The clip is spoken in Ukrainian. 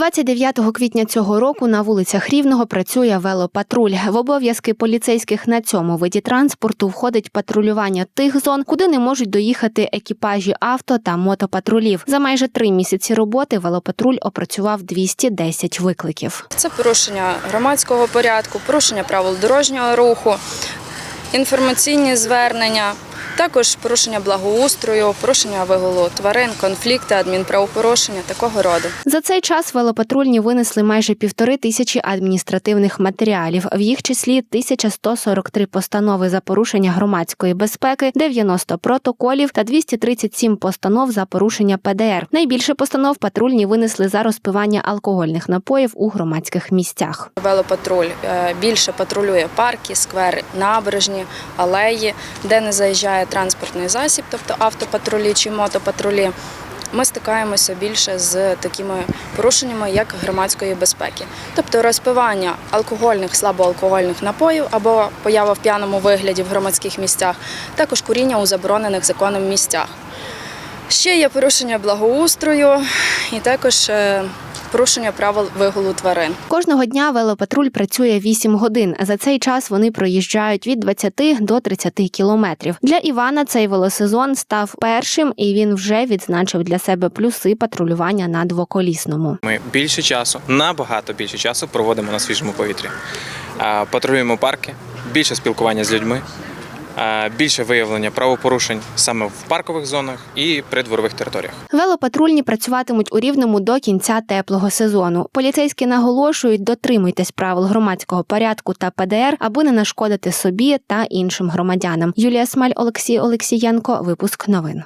29 квітня цього року на вулицях Рівного працює велопатруль. В обов'язки поліцейських на цьому виді транспорту входить патрулювання тих зон, куди не можуть доїхати екіпажі авто та мотопатрулів. За майже три місяці роботи велопатруль опрацював 210 викликів. Це порушення громадського порядку, порушення правил дорожнього руху, інформаційні звернення, також порушення благоустрою, порушення вигулу тварин, конфлікти, адмінправопорушення такого роду. За цей час велопатрульні винесли майже півтори тисячі адміністративних матеріалів, в їх числі 1143 постанови за порушення громадської безпеки, 90 протоколів та 237 постанов за порушення ПДР. Найбільше постанов патрульні винесли за розпивання алкогольних напоїв у громадських місцях. Велопатруль е, більше патрулює парки, сквери, набережні, алеї, де не заїжджає транспортний засіб, тобто автопатрулі чи мотопатрулі. Ми стикаємося більше з такими порушеннями, як громадської безпеки, тобто розпивання алкогольних, слабоалкогольних напоїв або поява в п'яному вигляді в громадських місцях, також куріння у заборонених законом місцях. Ще є порушення благоустрою і також е, порушення правил вигулу тварин. Кожного дня велопатруль працює 8 годин. За цей час вони проїжджають від 20 до 30 кілометрів. Для Івана цей велосезон став першим, і він вже відзначив для себе плюси патрулювання на двоколісному. Ми більше часу, набагато більше часу проводимо на свіжому повітрі. Патрулюємо парки, більше спілкування з людьми, більше виявлення правопорушень саме в паркових зонах і придворових територіях. Велопатрульні працюватимуть у рівному до кінця теплого сезону. Поліцейські наголошують, дотримуйтесь правил громадського порядку та ПДР, аби не нашкодити собі та іншим громадянам. Юлія Смаль, Олексій Олексієнко. Випуск новин.